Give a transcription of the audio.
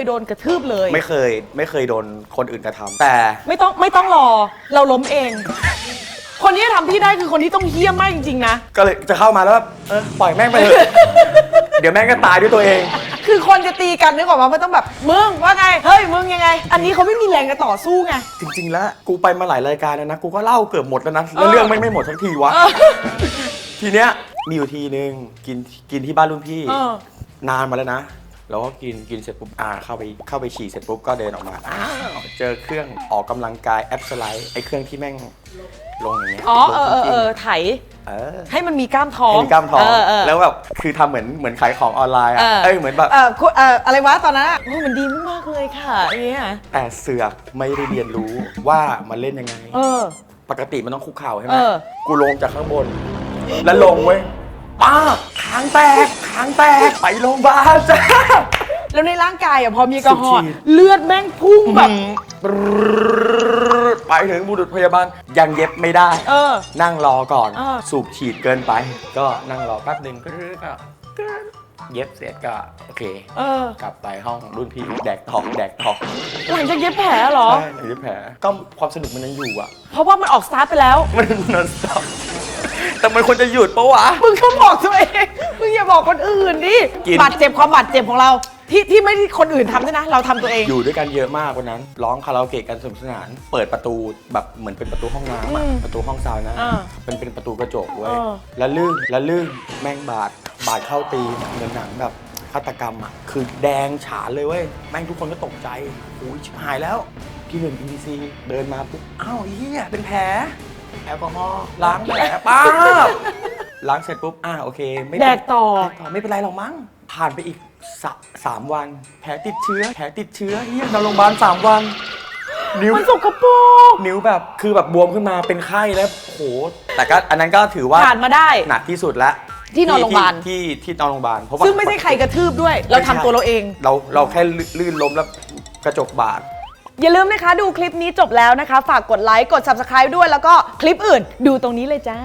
ยโดนกระทืบเลย ไม่เคยไม่เคยโดนคนอื่นกระทำแต่ไม่ต้องไม่ต้องรอ เราล้มเอง คนที่จะทำพี่ได้คือคนที่ต้องเฮี้ยมมากจริงๆนะ ก็เลยจะเข้ามาแล้วแบบเออปล่อยแม่งไปเถอะ เดี๋ยวแม่งก็ตายด้วยตัวเอง คือคนจะตีกันนึกออกมาไม่ต้องแบบ มึงว่าไง เฮ้ย มึงยังไง อันนี้เขาไม่มีแรงจะต่อสู้ไง จริง ๆ แล้วกูไปมาหลายรายการแล้วนะ กูก็เล่าเกือบหมดแล้วนะเอแล้วอเรื่องไม่งไม่หมดทั้งทีวะ เออ ทีเนี้ยมีอยู่ทีนึงกินกินที่บ้านรุ่นพี่ เออนานมาแล้วนะ เราก็กินกินเสร็จปุ๊บอ่าเข้าไปเข้าไปฉี่เสร็จปุ๊บก็เดินออกมาอ้าวเจอเครื่องออกกำลังกายแอปสไลด์ไอ้เครื่องที่แม่งลงอย่างเงี้ยอ๋อลงเออเออจริงๆเออไถเออให้มันมีกล้ามท้องให้มีกล้ามท้องเออเออแล้วแบบคือทำเหมือนเหมือนขายของออนไลน์อะเออเอ้ยเหมือนแบบเออคุณเอออะไรวะตอนนั้นอะโอ้มันดีมากเลยค่ะอย่างเงี้ยแต่เสือกไม่ได้เรียนรู้ว่ามันเล่นยังไง เออ ปกติมันต้องคุกเข่าใช่ไหมเออกูลงจากข้างบน แล้วลงเว้ย ป้าคางแตกคางแตกไปโรงพยาบาลจ้าแล้วในร่างกายอะพอมีแอลกอฮอล์สุดขีดเลือดแม่งพุ่งแบบ ไปถึงบุรุษพยาบาลยังเย็บไม่ได้ เออ นั่งรอก่อน เออ สูบฉีดเกินไป ก็นั่งรอแป๊บหนึ่งก็ก็ก็เย็บเสร็จก็โอเค เออกลับไปห้องรุ่นพี่แดกทองแดกทองหลังจากเย็บแผลเหรอ ใช่เย็บแผลก็ความสนุกมันยังอยู่อะ เพราะว่ามันออกสตาร์ทไปแล้ว มันนอนสต็อป แต่มันควรจะหยุดปะวะ มึงก็บอกตัวเอง มึงอย่าบอกคนอื่นดิกิน บาดเจ็บความบาดเจ็บของเรา ที่ที่ไม่ได้คนอื่นทำด้วยนะ เราทำตัวเอง อยู่ด้วยกันเยอะมากวันนั้น ร้องคาราโอเกะกันสนุกสนาน เปิดประตูแบบเหมือนเป็นประตูห้องน้ำอะอืมประตูห้องซาวนะอ่าเป็นเป็นประตูกระจกเว้ยเออแล้วลื่นแล้วลื่นแม่งบาดบาดเข้าตีนเหมือนหนังแบบฆาตกรรมอะคือแดงฉานเลยเว้ยแม่งทุกคนก็ตกใจโอ้ยชิบหายแล้วพี่หนึ่ง EDC เดินมาปุ๊บอ้าวไอ้เหี้ยเป็นแผล แอลกอฮอล์ล้างแผลป้าบล้างเสร็จปุ๊บ อ่าโอเค ไม่เป็นแดกต่อ แดกต่อไม่เป็นไรหรอกมั้ง ผ่านไปอีกสะสามวัน แผลติดเชื้อ แผลติดเชื้อเฮียนอนโรงพยาบาลสามวัน นิ้ว มันสกปรกนิ้วแบบคือแบบบวมขึ้นมาเป็นไข้แล้วโอ้โหแต่ก็อันนั้นก็ถือว่าผ่านมาได้ หนักที่สุดแล้วที่นอนโรงพยาบาลที่ที่ที่นอนโรงพยาบาล เพราะว่าซึ่งไม่ใช่ใครกระทืบด้วย เราทำตัวเราเอง เราเราแค่ลื่นล้มแล้วกระจกบาด อย่าลืมนะคะ ดูคลิปนี้จบแล้วนะคะ ฝากกดไลค์ กด subscribe ด้วย แล้วก็คลิปอื่นดูตรงนี้เลยจ้า